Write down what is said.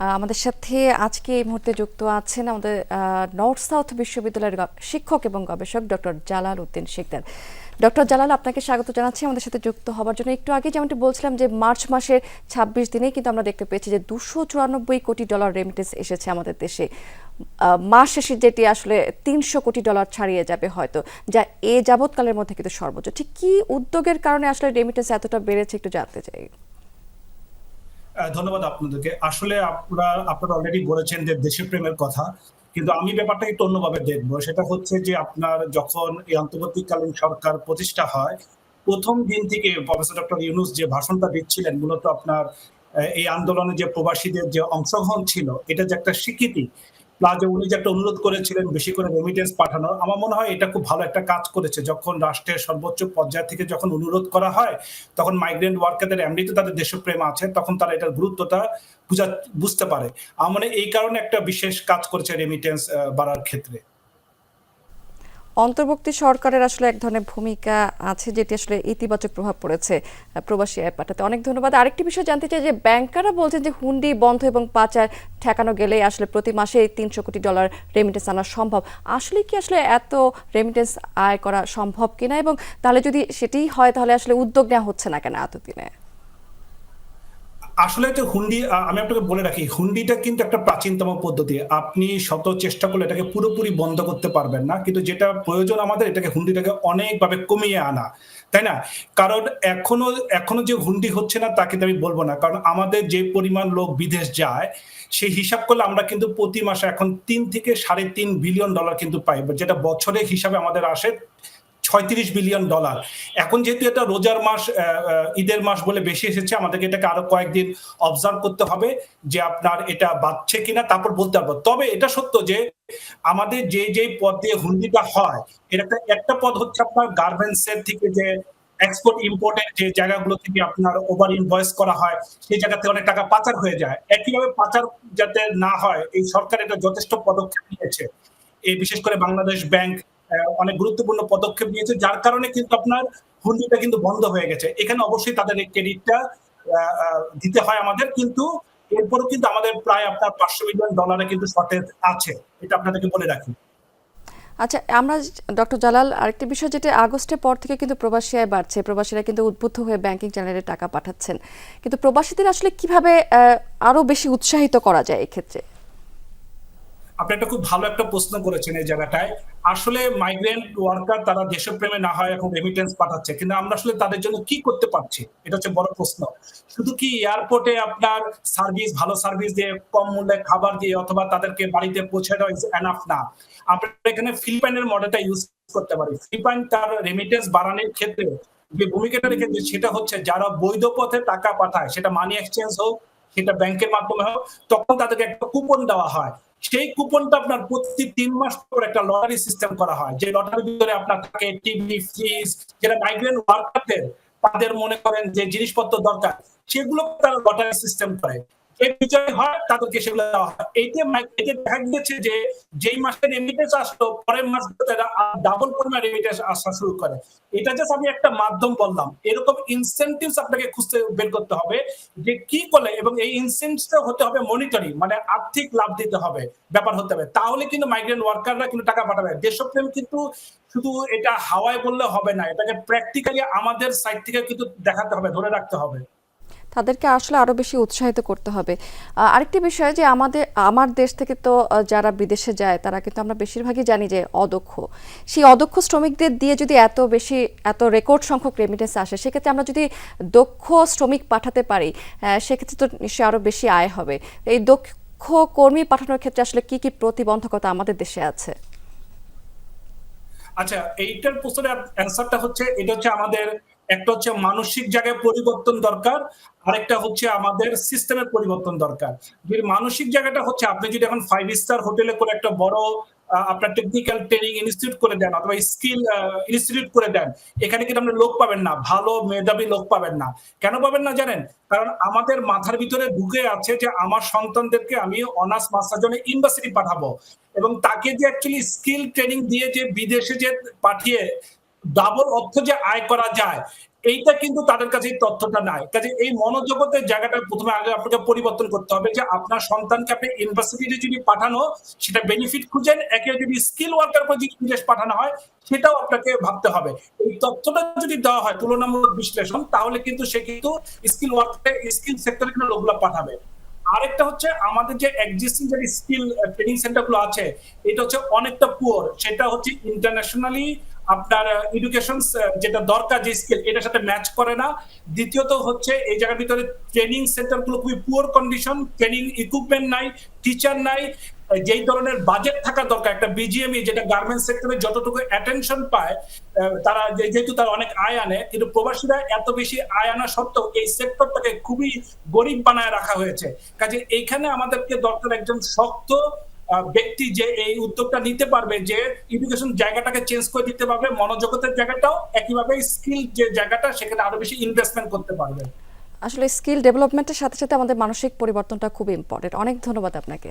আমাদের সাথে আজকে এই মুহূর্তে যুক্ত আছেন আমাদের নর্থ সাউথ বিশ্ববিদ্যালয়ের শিক্ষক এবং গবেষক ডক্টর জালাল উদ্দিন শিকদার। ডক্টর জালাল, আপনাকে স্বাগত জানাচ্ছি আমাদের সাথে যুক্ত হওয়ার জন্য। একটু আগে যেমনটি বলছিলাম যে মার্চ মাসের ছাব্বিশ দিনে কিন্তু আমরা দেখতে পেয়েছি যে দুশো চুরানব্বই কোটি ডলার রেমিটেন্স এসেছে আমাদের দেশে। মাস শেষে যেটি আসলে তিনশো কোটি ডলার ছাড়িয়ে যাবে হয়তো, যা এ যাবৎকালের মধ্যে কিন্তু সর্বোচ্চ। ঠিক কি উদ্যোগের কারণে আসলে রেমিটেন্স এতটা বেড়েছে একটু জানতে চাই। ধন্যবাদ আপনাদেরকে। আসলে আপনারা আপনারা অলরেডি বলেছেন যে দেশের প্রেমের কথা, কিন্তু আমি ব্যাপারটা একটু অন্যভাবে দেখব। সেটা হচ্ছে যে আপনার যখন এই অন্তর্বর্তীকালীন সরকার প্রতিষ্ঠা হয়, প্রথম দিন থেকে প্রফেসর ডক্টর ইউনুস যে ভাষণটা দিচ্ছিলেন, মূলত আপনার এই আন্দোলনে যে প্রবাসীদের যে অংশগ্রহণ ছিল, এটা যে একটা স্বীকৃতি প্লাস উনি যে একটা অনুরোধ করেছিলেন বেশি করে রেমিটেন্স পাঠানোর আমার মনে হয় এটা খুব ভালো একটা কাজ করেছে। যখন রাষ্ট্রের সর্বোচ্চ পর্যায় থেকে যখন অনুরোধ করা হয়, তখন মাইগ্রেন্ট ওয়ার্কারদের এমনিতে তাদের দেশপ্রেম আছে, তখন তারা এটার গুরুত্বটা বুঝা বুঝতে পারে। আমার মনে এই কারণে একটা বিশেষ কাজ করেছে রেমিটেন্স বাড়ার ক্ষেত্রে। অন্তর্বর্তী সরকারের আসলে এক ধরনের ভূমিকা আছে, যেটি আসলে ইতিবাচক প্রভাব পড়েছে প্রবাসী আয় পাঠাতে। অনেক ধন্যবাদ। আরেকটি বিষয় জানতে চাই যে, ব্যাংকাররা বলছেন যে, হুন্ডি বন্ধ এবং পাচার ঠেকানো গেলে আসলে প্রতি মাসে তিনশো কোটি ডলার রেমিটেন্স আনা সম্ভব। আসলে কি আসলে এত রেমিটেন্স আয় করা সম্ভব কিনা? এবং তাহলে যদি সেটিই হয়, তাহলে আসলে উদ্যোগ নেওয়া হচ্ছে না কেন এতদিনে? আসলে যে হুন্ডি আমি আপনাকে বলে রাখি, হুন্ডিটা কিন্তু একটা প্রাচীনতম পদ্ধতি। আপনি শত চেষ্টা করলে এটাকে পুরোপুরি বন্ধ করতে পারবেন না, কিন্তু যেটা প্রয়োজন আমাদের, এটাকে হুন্ডিটাকে অনেকভাবে কমিয়ে আনা। তাই না? কারণ এখনও এখনও যে হুন্ডি হচ্ছে না তা কিন্তু আমি বলব না। কারণ আমাদের যে পরিমাণ লোক বিদেশ যায়, সেই হিসাব করলে আমরা কিন্তু প্রতি মাসে এখন তিন থেকে সাড়ে তিন বিলিয়ন ডলার কিন্তু পাই। যেটা বছরের হিসাবে আমাদের আসে ছয়ত্রিশ বিলিয়ন ডলার। এখন যেহেতু এটা রোজার মাস ঈদের মাস বলে বেশি এসেছে, আমাদেরকে এটাকে আরও কয়েকদিন অবজার্ভ করতে হবে যে আপনার এটা বাড়ছে কিনা, তারপর বলতে পারব। তবে এটা সত্য যে আমাদের যে যে পদ দিয়ে হুন্ডিটা হয় এটা একটা পদ হচ্ছে আপনার গার্মেন্টস এর থেকে যে এক্সপোর্ট ইম্পোর্টের যে জায়গাগুলো থেকে আপনার ওভার ইনভয়েস করা হয়, সেই জায়গাতে অনেক টাকা পাচার হয়ে যায়। একইভাবে পাচার যাতে না হয়, এই সরকার এটা যথেষ্ট পদক্ষেপ নিয়েছে। এই বিশেষ করে বাংলাদেশ ব্যাংক অনেক গুরুত্বপূর্ণ পদক্ষেপ নিয়েছে, যার কারণে কিন্তু আপনার হুন্ডিটা কিন্তু বন্ধ হয়ে গেছে। এখানে অবশ্যই তাদের ক্রেডিটটা দিতে হয় আমাদের, কিন্তু এরপরও কিন্তু আমাদের প্রায় আপনার পাঁচশো মিলিয়ন ডলারে কিন্তু শর্টেজ আছে, এটা আপনাদেরকে বলে রাখি। আচ্ছা আমরা ডক্টর জালাল, আরেকটি বিষয় যেটা আগস্টের পর থেকে কিন্তু প্রবাসী আয় বাড়ছে, প্রবাসীরা কিন্তু উদ্বুদ্ধ হয়ে ব্যাংকিং চ্যানেলে টাকা পাঠাচ্ছেন। কিন্তু প্রবাসীদের আসলে কীভাবে আরও বেশি উৎসাহিত করা যায় এই ক্ষেত্রে আপনি একটা খুব ভালো একটা প্রশ্ন করেছেন এই জায়গাটায়। আসলে মাইগ্রেন্ট ওয়ার্কার তারা দেশপ্রেমে না হয় এখন রেমিটেন্স পাঠাচ্ছে, কিন্তু আমরা আসলে তাদের জন্য কি করতে পারছি? এটা হচ্ছে বড় প্রশ্ন। শুধু কি এয়ারপোর্টে আপনার সার্ভিস ভালো সার্ভিস দিয়ে, কম মূল্যে খাবার দিয়ে অথবা তাদেরকে বাড়িতে পৌঁছে দেওয়া ইজ এনাফ না। আমরা এখানে ফিলিপাইনের মডেলটা ইউজ করতে পারি। ফিলিপাইন তার রেমিটেন্স বাড়ানোর ক্ষেত্রে যে ভূমিকাটা রেখেছে সেটা হচ্ছে, যারা বৈধ পথে টাকা পাঠায়, সেটা মানি এক্সচেঞ্জ হোক সেটা ব্যাংকের মাধ্যমে হোক, তখন তাদেরকে একটা কুপন দেওয়া হয়। সেই কুপনটা আপনার প্রতি তিন মাস পর একটা লটারি সিস্টেম করা হয়। যে লটারির ভিতরে আপনার থাকে টিভি ফ্রিজ যেটা মাইগ্রেন্ট ওয়ার্কারদের তাদের মনে করেন যে জিনিসপত্র দরকার সেগুলো তারা লটারি সিস্টেম করে। বিজয় হয়, তাদেরকে সেগুলো দেওয়া হয়। এটা দেখা গিয়েছে যে যেই মাসে রেমিটেন্স আসলো, পরের মাস ডাবল পরিমাণ রেমিটেন্স আসা শুরু করে। এটা জাস্ট আমি একটা মাধ্যম বললাম। এরকম ইনসেন্টিভস আপনাকে খুঁজতে বের করতে হবে যে কি করলে এবং এই ইনসেন্টিভসটা হতে হবে মনিটরিং মানে আর্থিক লাভ দিতে হবে, ব্যাপার হতে হবে। তাহলে কিন্তু মাইগ্রেন্ট ওয়ার্কাররা কিন্তু টাকা পাঠাবে। দেশপ্রেম কিন্তু শুধু এটা হাওয়ায় বললে হবে না, এটাকে প্র্যাকটিক্যালি আমাদের সাইড থেকে কিন্তু দেখাতে হবে, ধরে রাখতে হবে। তাদেরকে আসলে আরও বেশি উৎসাহিত করতে হবে। আরেকটি বিষয় যে আমাদের, আমার দেশ থেকে তো যারা বিদেশে যায়, তারা কিন্তু আমরা বেশিরভাগই জানি যে অদক্ষ। সেই অদক্ষ শ্রমিকদের দিয়ে যদি এত বেশি, এত রেকর্ড সংখ্যক রেমিটেন্স আসে, সেক্ষেত্রে আমরা যদি দক্ষ শ্রমিক পাঠাতে পারি সেক্ষেত্রে তো নিশ্চয়ই আরও বেশি আয় হবে। এই দক্ষ কর্মী পাঠানোর ক্ষেত্রে আসলে কি কি প্রতিবন্ধকতা আমাদের দেশে আছে? আচ্ছা এইটার প্রশ্নের অ্যান্সারটা হচ্ছে, এটা হচ্ছে আমাদের একটা হচ্ছে মানসিক জায়গায় পরিবর্তন দরকার, আরেকটা হচ্ছে আমাদের সিস্টেমের পরিবর্তন দরকার। মানসিক জায়গাটা হচ্ছে, আপনি যদি এখন ফাইভ স্টার হোটেলে করে একটা বড় আপনার টেকনিক্যাল ট্রেনিং ইনস্টিটিউট করে দেন অথবা স্কিল ইনস্টিটিউট করে দেন, এখানে কিন্তু আপনি লোক পাবেন না, ভালো মেধাবী লোক পাবেন না। কেন পাবেন না জানেন? কারণ আমাদের মাথার ভিতরে ঢুকে আছে যে আমার সন্তানদেরকে আমি অনার্স মাস্টার জন্য ইউনিভার্সিটি পাঠাবো। এবং তাকে যে অ্যাকচুয়ালি স্কিল ট্রেনিং দিয়ে যে বিদেশে যে পাঠিয়ে ডাবল অর্থ যে আয় করা যায়, এইটা কিন্তু তাদের কাছে তথ্যটা নাই। কাজে এই মনোজগতের জায়গাটা প্রথমে আগে আপনাকে পরিবর্তন করতে হবে যে আপনার সন্তানকে আপনি ইউনিভার্সিটিতে যদি পাঠানো, সেটা বেনিফিট খুঁজেন, একে যদি স্কিল ওয়ার্কার করে যদি বিদেশ পাঠানো হয়, সেটাও আপনাকে ভাবতে হবে। এই তথ্যটা যদি দেওয়া হয় তুলনামূলক বিশ্লেষণ, তাহলে কিন্তু সে কিন্তু স্কিল ওয়ার্কার স্কিল সেক্টরে কিন্তু লোকগুলো পাঠাবে। আরেকটা হচ্ছে আমাদের যে এক্সিস্টিং যে স্কিল ট্রেনিং সেন্টারগুলো আছে, এটা হচ্ছে অনেকটা পুয়ার সেটা হচ্ছে ইন্টারন্যাশনালি আপনার এডুকেশন যেটা দরকার যে স্কিল এটার সাথে ম্যাচ করে না। দ্বিতীয়ত হচ্ছে, এই জায়গার ভিতরে ট্রেনিং সেন্টারগুলো খুবই পুয়ার কন্ডিশন ট্রেনিং ইকুইপমেন্ট নাই টিচার নাই যেই ধরনের বাজেট থাকা দরকার, একটা বিজিএমই যেটা গার্মেন্টস সেক্টরে যতটুকু অ্যাটেনশন পায় তারা যেহেতু তারা অনেক আয় আনে, কিন্তু প্রবাসীরা এত বেশি আয় আনা সত্ত্বেও এই সেক্টরটাকে খুবই গরিব বানায় রাখা হয়েছে। কাজে এইখানে আমাদেরকে দরকার একজন শক্ত ব্যক্তি যে এই উদ্যোগটা নিতে পারবে যে এডুকেশন জায়গাটাকে চেঞ্জ করে দিতে পারবে, মনোজগতের জায়গাটাও একইভাবে স্কিল যে জায়গাটা, সেখানে আরও বেশি ইনভেস্টমেন্ট করতে পারবে। আসলে স্কিল ডেভেলপমেন্টের সাথে সাথে আমাদের মানসিক পরিবর্তনটা খুব ইম্পর্টেন্ট অনেক ধন্যবাদ আপনাকে।